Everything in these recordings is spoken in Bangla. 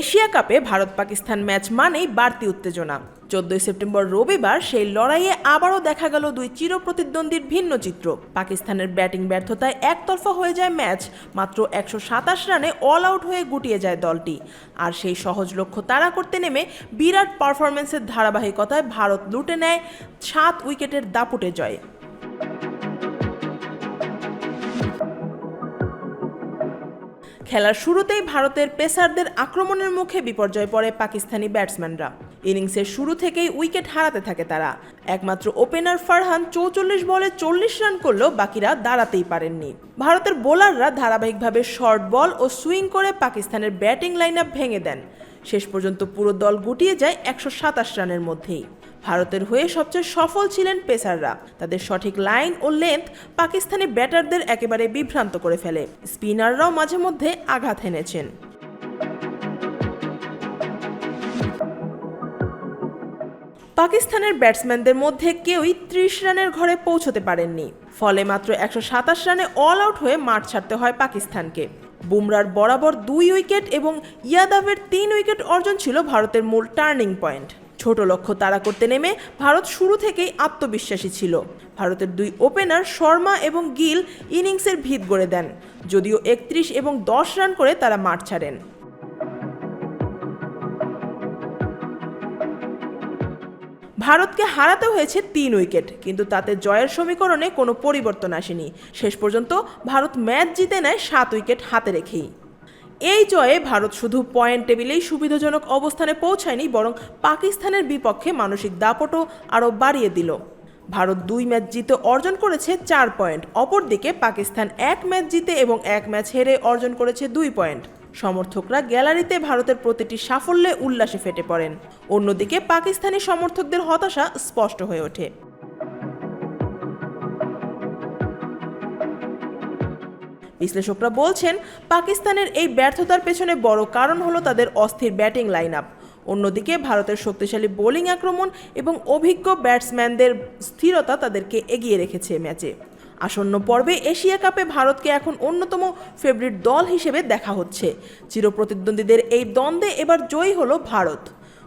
এশিয়া কাপে ভারত পাকিস্তান ম্যাচ মানেই বাড়তি উত্তেজনা। চোদ্দই সেপ্টেম্বর রবিবার সেই লড়াইয়ে আবারও দেখা গেল দুই চিরপ্রতিদ্বন্দ্বীর ভিন্ন চিত্র। পাকিস্তানের ব্যাটিং ব্যর্থতায় একতরফা হয়ে যায় ম্যাচ, মাত্র একশো সাতাশ রানে অল আউট হয়ে গুটিয়ে যায় দলটি। আর সেই সহজ লক্ষ্য তাড়া করতে নেমে বিরাট পারফরমেন্সের ধারাবাহিকতায় ভারত লুটে নেয় সাত উইকেটের দাপুটে জয়। খেলার শুরুতেই ভারতের পেসারদের আক্রমণের মুখে বিপর্যয় পড়ে পাকিস্তানি ব্যাটসম্যানরা। ইনিংসের শুরু থেকেই উইকেট হারাতে থাকে তারা। একমাত্র ওপেনার ফারহান চৌচল্লিশ বলে চল্লিশ রান করলেও বাকিরা দাঁড়াতেই পারেননি। ভারতের বোলাররা ধারাবাহিকভাবে শর্ট বল ও সুইং করে পাকিস্তানের ব্যাটিং লাইন ভেঙে দেন। শেষ পর্যন্ত পুরো দল গুটিয়ে যায় একশো সাতাশ রানের মধ্যেই। ভারতের হয়ে সবচেয়ে সফল ছিলেন পেসাররা। তাদের সঠিক লাইন ও লেন্থ পাকিস্তানি ব্যাটারদের একেবারে বিভ্রান্ত করে ফেলে। স্পিনাররাও মাঝে মধ্যে আঘাত হেনেছেন পাকিস্তানের ব্যাটসম্যানদের মধ্যে কেউই ত্রিশ রানের ঘরে পৌঁছতে পারেননি। ফলে মাত্র একশো সাতাশ রানে অল আউট হয়ে মাঠ ছাড়তে হয় পাকিস্তানকে। বুমরার বরাবর দুই উইকেট এবং ইয়াদাবের তিন উইকেট অর্জন ছিল ভারতের মূল টার্নিং পয়েন্ট। ছোট লক্ষ্য তাড়া করতে নেমে ভারত শুরু থেকেই আত্মবিশ্বাসী ছিল। ভারতের দুই ওপেনার শর্মা এবং গিল ইনিংসের ভিত গড়ে দেন, যদিও একত্রিশ এবং দশ রান করে তারা মাঠ ছাড়েন। ভারতকে হারাতে হয়েছে তিন উইকেট, কিন্তু তাতে জয়ের সমীকরণে কোনো পরিবর্তন আসেনি। শেষ পর্যন্ত ভারত ম্যাচ জিতে নেয় সাত উইকেট হাতে রেখেই। এই জয়ে ভারত শুধু পয়েন্ট টেবিলেই সুবিধাজনক অবস্থানে পৌঁছায়নি, বরং পাকিস্তানের বিপক্ষে মানসিক দাপটও আরও বাড়িয়ে দিল। ভারত দুই ম্যাচ জিতে অর্জন করেছে চার পয়েন্ট, অপরদিকে পাকিস্তান এক ম্যাচ জিতে এবং এক ম্যাচ হেরে অর্জন করেছে দুই পয়েন্ট। সমর্থকরা গ্যালারিতে ভারতের প্রতিটি সাফল্যে উল্লাসে ফেটে পড়েন। অন্যদিকে পাকিস্তানি সমর্থকদের হতাশা স্পষ্ট হয়ে ওঠে। বিশ্লেষকরা বলছেন, পাকিস্তানের এই ব্যর্থতার পেছনে বড় কারণ হলো তাদের অস্থির ব্যাটিং লাইন আপ অন্যদিকে ভারতের শক্তিশালী বোলিং আক্রমণ এবং অভিজ্ঞ ব্যাটসম্যানদের স্থিরতা তাদেরকে এগিয়ে রেখেছে ম্যাচে। আসন্ন পর্বে এশিয়া কাপে ভারতকে এখন অন্যতম ফেভারিট দল হিসেবে দেখা হচ্ছে। চিরপ্রতিদ্বন্দ্বীদের এই দ্বন্দ্বে এবার জয়ী হলো ভারত।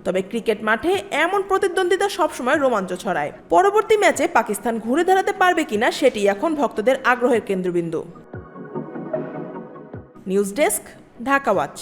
তবে ক্রিকেট মাঠে এমন প্রতিদ্বন্দ্বিতা সবসময় রোমাঞ্চ ছড়ায়। পরবর্তী ম্যাচে পাকিস্তান ঘুরে দাঁড়াতে পারবে কিনা সেটি এখন ভক্তদের আগ্রহের কেন্দ্রবিন্দু। News desk Dhaka watch